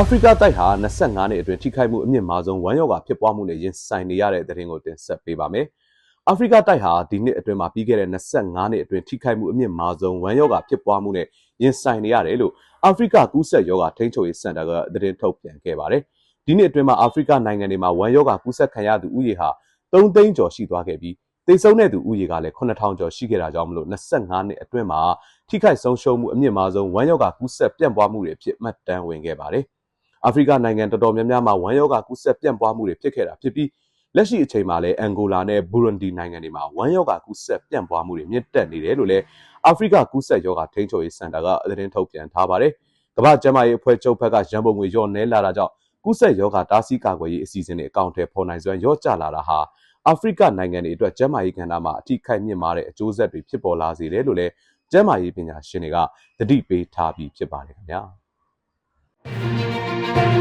အာဖရိကတိုက်ဟာ25နှစ်အတွင်းထိခိုက်မှုအမြင့်မားဆုံးဝမ်းရောဂါဖြစ်ပွားမှုနဲ့ရင်ဆိုင်နေရတဲ့သတင်းကိုတင်ဆက်ပေးပါမယ်။အာဖရိကတိုက်ဟာဒီနှစ်အတွင်းမှာပြီးခဲ့တဲ့25နှစ်အတွင်းထိခိုက်မှုအမြင့်မားဆုံးဝမ်းရောဂါဖြစ်ပွားမှုနဲ့ရင်ဆိုင်နေရတယ်လို့အာဖရိကကူးစက်ရောဂါထိန်းချုပ်ရေးစင်တာကသတင်းထုတ်ပြန်ခဲ့ပါတယ်။ဒီနှစ်အတွင်းမှာအာဖရိကနိုင်ငံတွေမှာဝမ်းရောဂါကူးစက်ခံရသူဦးရေဟာ3သိန်းကျော်ရှိသွားခဲ့ပြီးတိတ်ဆုံးတဲ့သူဦးရေကလည်း9000ကျော်ရှိခဲ့တာကြောင့်မလို့25နှစ်အတွင်းမှာထိခိုက်ဆုံးရှုံးမှုအမြင့်မားဆုံးဝမ်းရောဂါကူးစက်ပြန့်ပွားမှုတွေဖြစ်မှတ်တမ်းဝင်ခဲ့ပါတယ်။ အာဖရိကနိုင်ငံတော်တော်များများမှာဝမ်းရောဂါကူးစက်ပြန့်ပွားမှုတွေဖြစ်ခဲ့တာဖြစ်ပြီးလက်ရှိအချိန်မှာလည်းအန်ဂိုလာနဲ့ဘူရွန်ဒီနိုင်ငံတွေမှာဝမ်းရောဂါကူးစက်ပြန့်ပွားမှုတွေမြင့်တက်နေတယ်လို့လည်းအာဖရိကကူးစက်ရောဂါထိန်းချုပ်ရေးစင်တာကသတင်းထုတ်ပြန်ထားပါတယ်။ကမ္ဘာ့ကျန်းမာရေးအဖွဲ့ချုပ်ဘက်ကရန်ပုံငွေလျော့နဲလာတာကြောင့်ကူးစက်ရောဂါတားဆီးကာကွယ်ရေးအစီအစဉ်တွေအကောင့်ထဲပေါ်နိုင်စွမ်းလျော့ကျလာတာဟာအာဖရိကနိုင်ငံတွေအတွက်ကျန်းမာရေးကဏ္ဍမှာအထိခိုက်မြင့်မားတဲ့အကျိုးဆက်တွေဖြစ်ပေါ်လာစေတယ်လို့လည်းကျန်းမာရေးပညာရှင်တွေကသတိပေးထားပြီးဖြစ်ပါတယ်ခင်ဗျာ။ Música